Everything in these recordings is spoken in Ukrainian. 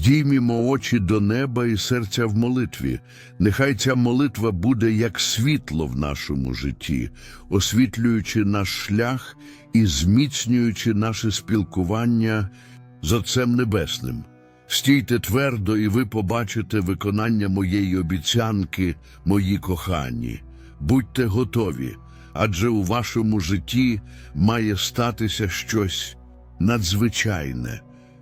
Здіймімо очі до неба і серця в молитві. Нехай ця молитва буде як світло в нашому житті, освітлюючи наш шлях і зміцнюючи наше спілкування з Отцем Небесним. Стійте твердо, і ви побачите виконання моєї обіцянки, мої кохані. Будьте готові, адже у вашому житті має статися щось надзвичайне.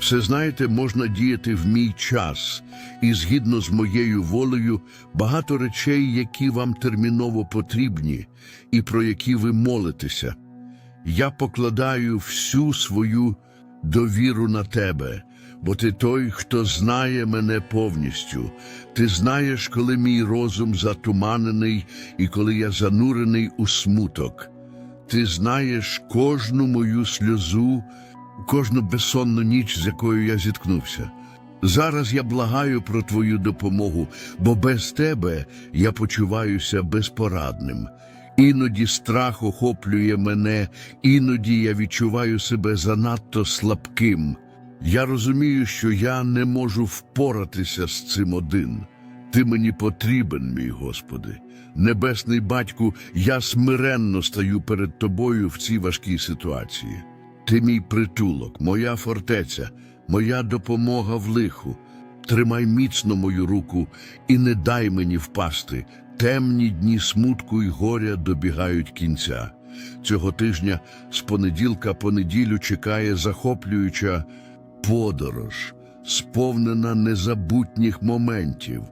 все знаєте, можна діяти в мій час, і згідно з моєю волею, багато речей, які вам терміново потрібні, і про які ви молитеся. Я покладаю всю свою довіру на тебе, бо ти той, хто знає мене повністю. Ти знаєш, коли мій розум затуманений і коли я занурений у смуток. Ти знаєш кожну мою сльозу, кожну безсонну ніч, з якою я зіткнувся. Зараз я благаю про твою допомогу, бо без тебе я почуваюся безпорадним. Іноді страх охоплює мене, іноді я відчуваю себе занадто слабким. Я розумію, що я не можу впоратися з цим один. Ти мені потрібен, мій Господи. Небесний батьку, я смиренно стаю перед тобою в цій важкій ситуації. Ти мій притулок, моя фортеця, моя допомога в лиху. Тримай міцно мою руку і не дай мені впасти. Темні дні смутку й горя добігають кінця. Цього тижня з понеділка по неділю чекає захоплююча подорож, сповнена незабутніх моментів.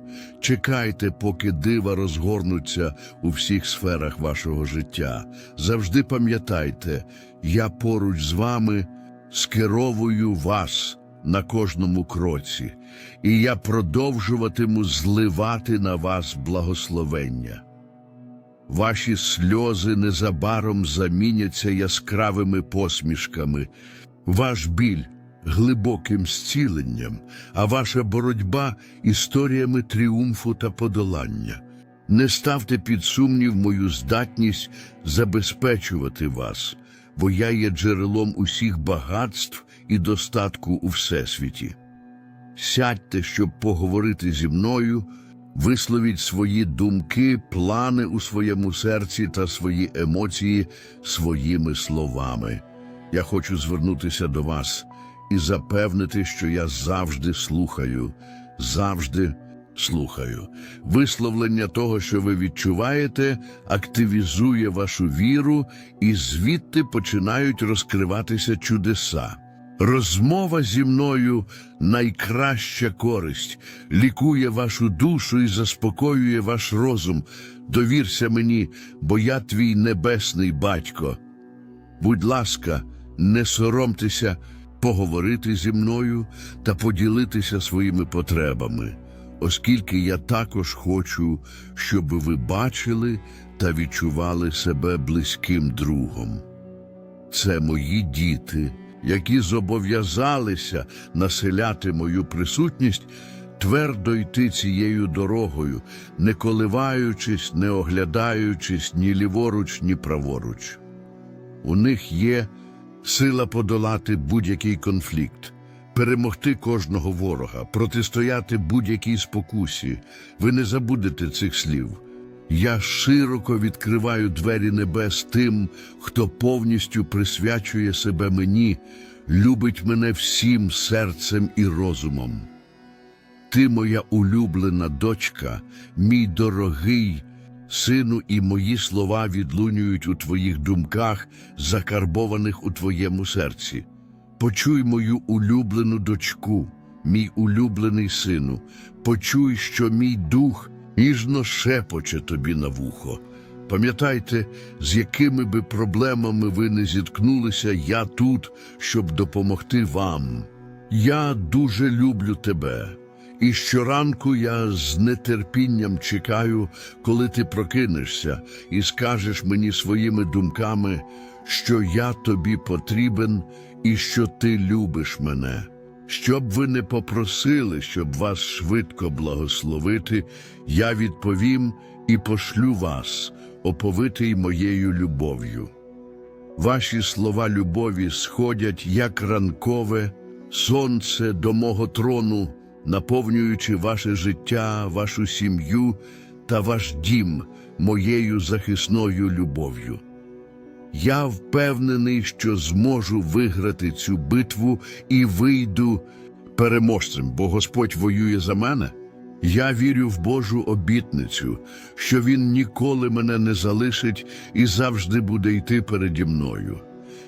Чекайте, поки дива розгорнуться у всіх сферах вашого життя. Завжди пам'ятайте, я поруч з вами скеровую вас на кожному кроці, і я продовжуватиму зливати на вас благословення. Ваші сльози незабаром заміняться яскравими посмішками, ваш біль глибоким зціленням, а ваша боротьба історіями тріумфу та подолання. Не ставте під сумнів мою здатність забезпечувати вас, бо я є джерелом усіх багатств і достатку у всесвіті. Сядьте, щоб поговорити зі мною, висловіть свої думки, плани у своєму серці та свої емоції своїми словами. Я хочу звернутися до вас і запевнити, що я завжди слухаю, завжди слухаю. Висловлення того, що ви відчуваєте, активізує вашу віру, і звідти починають розкриватися чудеса. Розмова зі мною найкраща користь, лікує вашу душу і заспокоює ваш розум. Довірся мені, бо я твій небесний батько. Будь ласка, не соромтеся поговорити зі мною та поділитися своїми потребами, оскільки я також хочу, щоб ви бачили та відчували себе близьким другом. Це мої діти, які зобов'язалися населяти мою присутність, твердо йти цією дорогою, не коливаючись, не оглядаючись ні ліворуч, ні праворуч. У них є сила подолати будь-який конфлікт, перемогти кожного ворога, протистояти будь-якій спокусі. Ви не забудете цих слів. Я широко відкриваю двері небес тим, хто повністю присвячує себе мені, любить мене всім серцем і розумом. Ти моя улюблена дочка, мій дорогий сину, і мої слова відлунюють у твоїх думках, закарбованих у твоєму серці. Почуй мою улюблену дочку, мій улюблений сину, почуй, що мій дух ніжно шепоче тобі на вухо. Пам'ятайте, з якими би проблемами ви не зіткнулися, я тут, щоб допомогти вам. Я дуже люблю тебе, і щоранку я з нетерпінням чекаю, коли ти прокинешся і скажеш мені своїми думками, що я тобі потрібен і що ти любиш мене. Щоб ви не попросили, щоб вас швидко благословити, я відповім і пошлю вас, оповитий моєю любов'ю. Ваші слова любові сходять, як ранкове сонце до мого трону, наповнюючи ваше життя, вашу сім'ю та ваш дім моєю захисною любов'ю. Я впевнений, що зможу виграти цю битву і вийду переможцем, бо Господь воює за мене. Я вірю в Божу обітницю, що Він ніколи мене не залишить і завжди буде йти переді мною.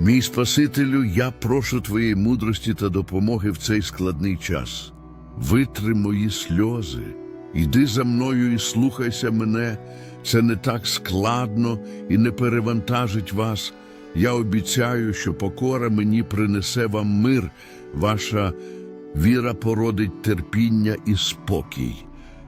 мій Спасителю, я прошу Твоєї мудрості та допомоги в цей складний час. Витри мої сльози, йди за мною і слухайся мене. Це не так складно і не перевантажить вас. Я обіцяю, що покора мені принесе вам мир, ваша віра породить терпіння і спокій.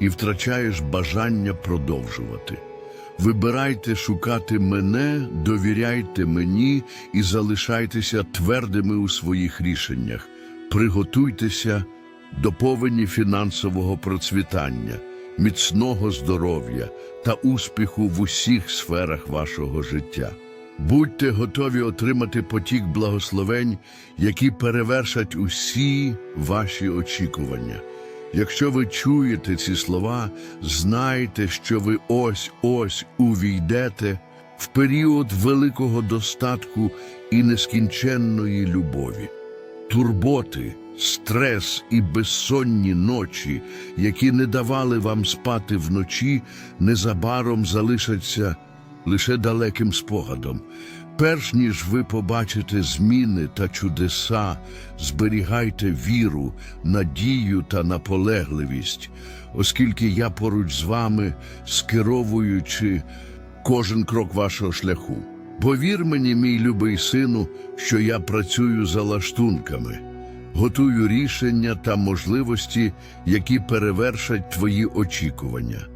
і втрачаєш бажання продовжувати. Вибирайте шукати мене, довіряйте мені і залишайтеся твердими у своїх рішеннях. Приготуйтеся до повені фінансового процвітання, міцного здоров'я та успіху в усіх сферах вашого життя. Будьте готові отримати потік благословень, які перевершать усі ваші очікування. Якщо ви чуєте ці слова, знайте, що ви ось-ось увійдете в період великого достатку і нескінченної любові. Турботи, стрес і безсонні ночі, які не давали вам спати вночі, незабаром залишаться лише далеким спогадом. Перш ніж ви побачите зміни та чудеса, зберігайте віру, надію та наполегливість, оскільки я поруч з вами, скеровуючи кожен крок вашого шляху. Бо вір мені, мій любий сину, що я працюю за лаштунками, готую рішення та можливості, які перевершать твої очікування.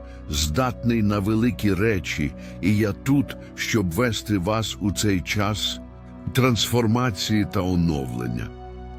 здатний на великі речі, і я тут, щоб вести вас у цей час трансформації та оновлення.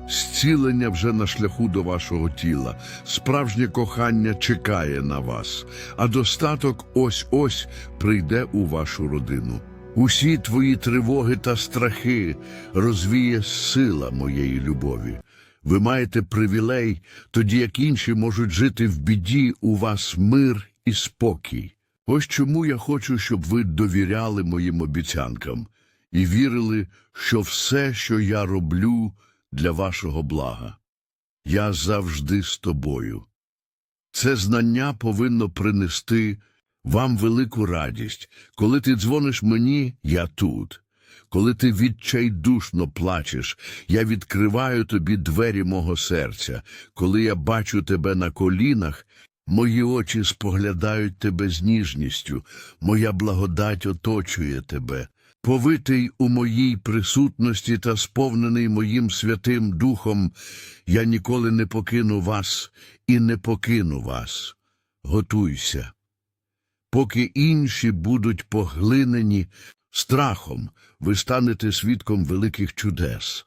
Зцілення вже на шляху до вашого тіла, справжнє кохання чекає на вас, а достаток ось-ось прийде у вашу родину. Усі твої тривоги та страхи розвіє сила моєї любові. Ви маєте привілей, тоді як інші можуть жити в біді, у вас мир і спокій. Ось чому я хочу, щоб ви довіряли моїм обіцянкам і вірили, що все, що я роблю, для вашого блага. Я завжди з тобою. Це знання повинно принести вам велику радість. Коли ти дзвониш мені, я тут. Коли ти відчайдушно плачеш, я відкриваю тобі двері мого серця. Коли я бачу тебе на колінах, мої очі споглядають тебе з ніжністю, моя благодать оточує тебе. Повитий у моїй присутності та сповнений моїм святим Духом, я ніколи не покину вас і не покину вас. Готуйся. Поки інші будуть поглинені страхом, ви станете свідком великих чудес.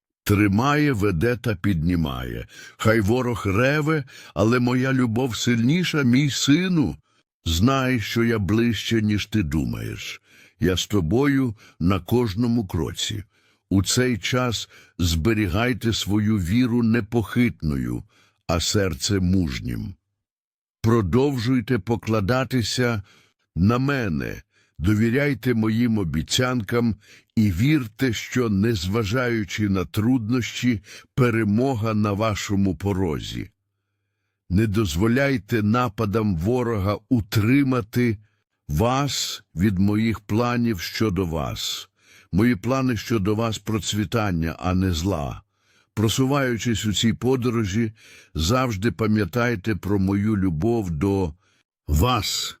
тримає, веде та піднімає. Хай ворог реве, але моя любов сильніша, мій сину. Знай, що я ближче, ніж ти думаєш. Я з тобою на кожному кроці. У цей час зберігайте свою віру непохитною, а серце мужнім. Продовжуйте покладатися на мене, довіряйте моїм обіцянкам і вірте, що, незважаючи на труднощі, перемога на вашому порозі. Не дозволяйте нападам ворога утримати вас від моїх планів щодо вас. Мої плани щодо вас процвітання, а не зла. Просуваючись у цій подорожі, завжди пам'ятайте про мою любов до вас.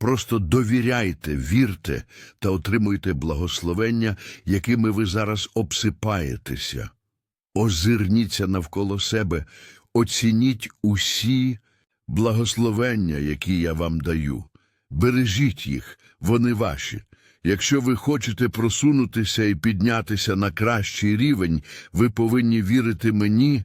Просто довіряйте, вірте та отримуйте благословення, якими ви зараз обсипаєтеся. Озирніться навколо себе, оцініть усі благословення, які я вам даю. Бережіть їх, вони ваші. Якщо ви хочете просунутися і піднятися на кращий рівень, ви повинні вірити мені,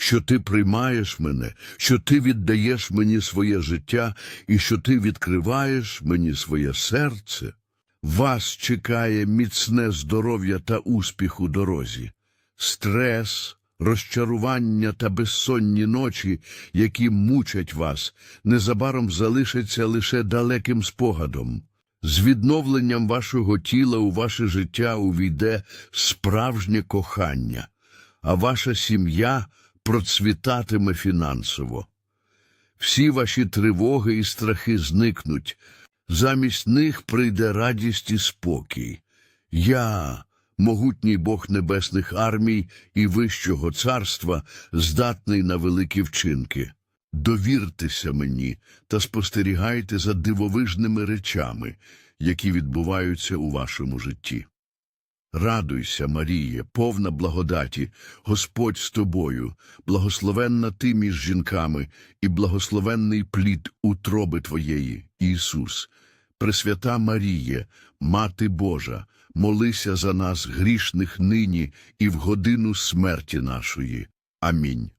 що ти приймаєш мене, що ти віддаєш мені своє життя і що ти відкриваєш мені своє серце. Вас чекає міцне здоров'я та успіх у дорозі, стрес, розчарування та безсонні ночі, які мучать вас, незабаром залишаться лише далеким спогадом. З відновленням вашого тіла у ваше життя увійде справжнє кохання, а ваша сім'я процвітатиме фінансово. Всі ваші тривоги і страхи зникнуть, Замість них прийде радість і спокій. Я, могутній Бог небесних армій і вищого царства, здатний на великі вчинки. Довіртеся мені та спостерігайте за дивовижними речами, які відбуваються у вашому житті. Радуйся, Маріє, повна благодаті, Господь з тобою, благословенна ти між жінками, і благословенний плід утроби твоєї, Ісус. Пресвята Маріє, Мати Божа, молися за нас грішних нині і в годину смерті нашої. Амінь.